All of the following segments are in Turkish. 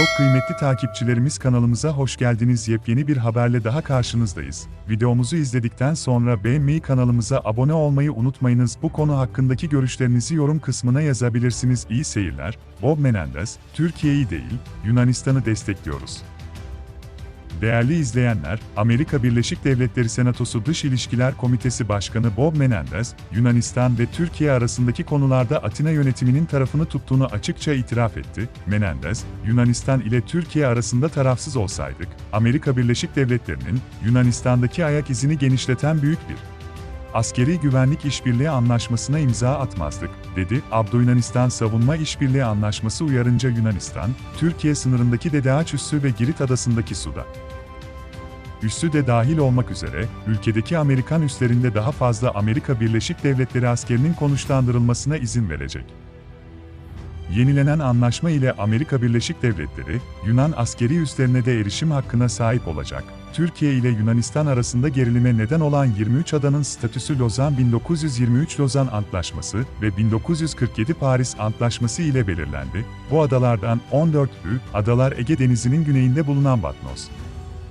Çok kıymetli takipçilerimiz kanalımıza hoş geldiniz. Yepyeni bir haberle daha karşınızdayız. Videomuzu izledikten sonra beğenmeyi kanalımıza abone olmayı unutmayınız. Bu konu hakkındaki görüşlerinizi yorum kısmına yazabilirsiniz. İyi seyirler. Bob Menendez, Türkiye'yi değil, Yunanistan'ı destekliyoruz. Değerli izleyenler, Amerika Birleşik Devletleri Senatosu Dış İlişkiler Komitesi Başkanı Bob Menendez, Yunanistan ve Türkiye arasındaki konularda Atina yönetiminin tarafını tuttuğunu açıkça itiraf etti. Menendez, Yunanistan ile Türkiye arasında tarafsız olsaydık, Amerika Birleşik Devletleri'nin Yunanistan'daki ayak izini genişleten büyük bir askeri güvenlik işbirliği anlaşmasına imza atmazdık, dedi. Abdo-Yunanistan Savunma İşbirliği Anlaşması uyarınca Yunanistan, Türkiye sınırındaki Dedeağaç Üssü ve Girit Adası'ndaki suda üssü de dahil olmak üzere, ülkedeki Amerikan üslerinde daha fazla Amerika Birleşik Devletleri askerinin konuşlandırılmasına izin verecek. Yenilenen anlaşma ile Amerika Birleşik Devletleri, Yunan askeri üslerine de erişim hakkına sahip olacak. Türkiye ile Yunanistan arasında gerilime neden olan 23 adanın statüsü Lozan 1923 Lozan Antlaşması ve 1947 Paris Antlaşması ile belirlendi. Bu adalardan 14'ü, adalar Ege Denizi'nin güneyinde bulunan Batnos.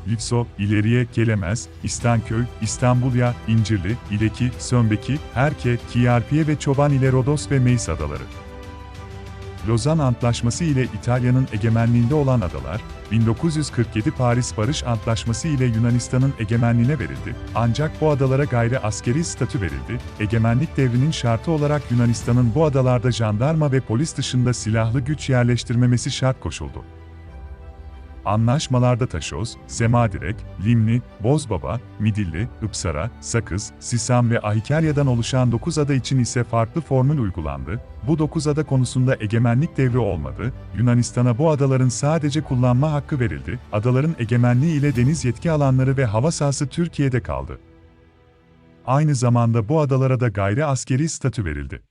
Lütso, İleriye, Kelemez, İstanköy, İstanbulya, İncirli, İleki, Sönbeki, Herke, Kiyarpiye ve Çoban ile Rodos ve Meis adaları. Lozan Antlaşması ile İtalya'nın egemenliğinde olan adalar, 1947 Paris Barış Antlaşması ile Yunanistan'ın egemenliğine verildi. Ancak bu adalara gayri askeri statü verildi. Egemenlik devrinin şartı olarak Yunanistan'ın bu adalarda jandarma ve polis dışında silahlı güç yerleştirmemesi şart koşuldu. Anlaşmalarda Taşoz, Semadirek, Limni, Bozbaba, Midilli, Ipsara, Sakız, Sisam ve Ahikerya'dan oluşan 9 ada için ise farklı formül uygulandı. Bu 9 ada konusunda egemenlik devri olmadı. Yunanistan'a bu adaların sadece kullanma hakkı verildi. Adaların egemenliği ile deniz yetki alanları ve hava sahası Türkiye'de kaldı. Aynı zamanda bu adalara da gayri askeri statü verildi.